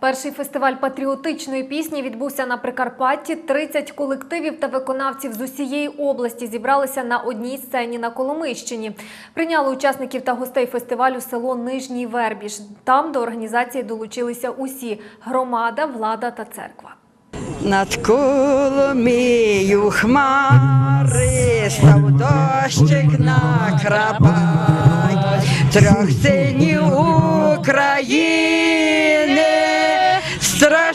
Перший фестиваль патріотичної пісні відбувся на Прикарпатті. 30 колективів та виконавців з усієї області зібралися на одній сцені на Коломийщині. Прийняли учасників та гостей фестивалю село Нижній Вербіж. Там до організації долучилися усі громада, влада та церква. Над Коломією хмари став дощик накрапать трьох синів України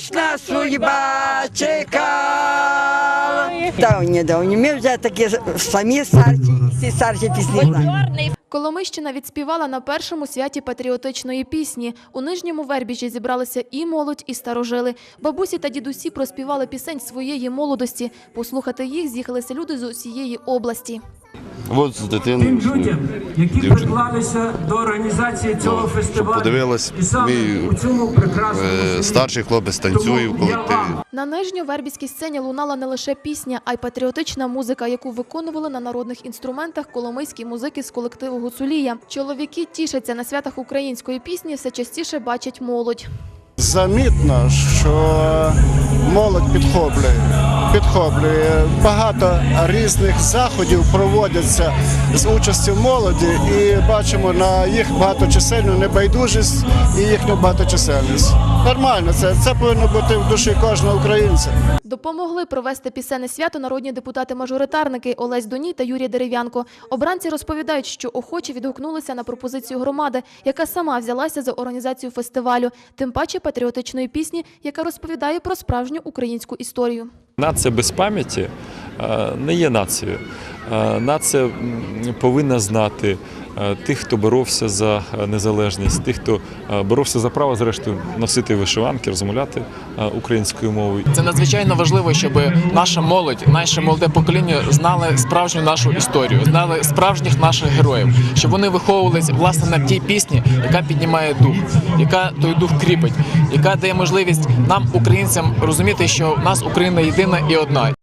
страшна судьба чекала. Давні, давні, ми вже такі самі старші, всі старші пісні знаємо. Коломийщина відспівала на першому святі патріотичної пісні. У нижньому вербіжі зібралися і молодь, і старожили. Бабусі та дідусі проспівали пісень своєї молодості. Послухати їх з'їхалися люди з усієї області. От з дитиною. тим людям, які Дівчина. приклалися до організації цього Ну, фестивалю. подивилась, і саме мій, у цьому прекрасному Е. Старший хлопець танцює в колективі. На нижньовербіській сцені лунала не лише пісня, а й патріотична музика, яку виконували на народних інструментах коломийські музики з колективу Гуцулія. Чоловіки тішаться на святах української пісні, все частіше бачать молодь. Замітно, що молодь підхоплює. Підхоплює. Багато різних заходів проводяться з участю молоді, і бачимо на їх багаточисельну небайдужість і їхню багаточисельність. Нормально, це, це повинно бути в душі кожного українця. Допомогли провести пісенне свято народні депутати-мажоритарники Олесь Доній та Юрій Дерев'янко. Обранці розповідають, що охоче відгукнулися на пропозицію громади, яка сама взялася за організацію фестивалю, тим паче патріотичної пісні, яка розповідає про справжню українську історію. Нація без пам'яті е, не є нацією. Е, Нація повинна знати тих, хто боровся за е, незалежність, тих, хто е, боровся за право, зрештою, носити вишиванки, розмовляти е, українською мовою. Це надзвичайно важливо, щоб наша молодь, наше молоде покоління знали справжню нашу історію, знали справжніх наших героїв, щоб вони виховувались власне на тій пісні, яка піднімає дух, яка той дух кріпить, яка дає можливість нам, українцям, розуміти, що в нас Україна єдина і одна.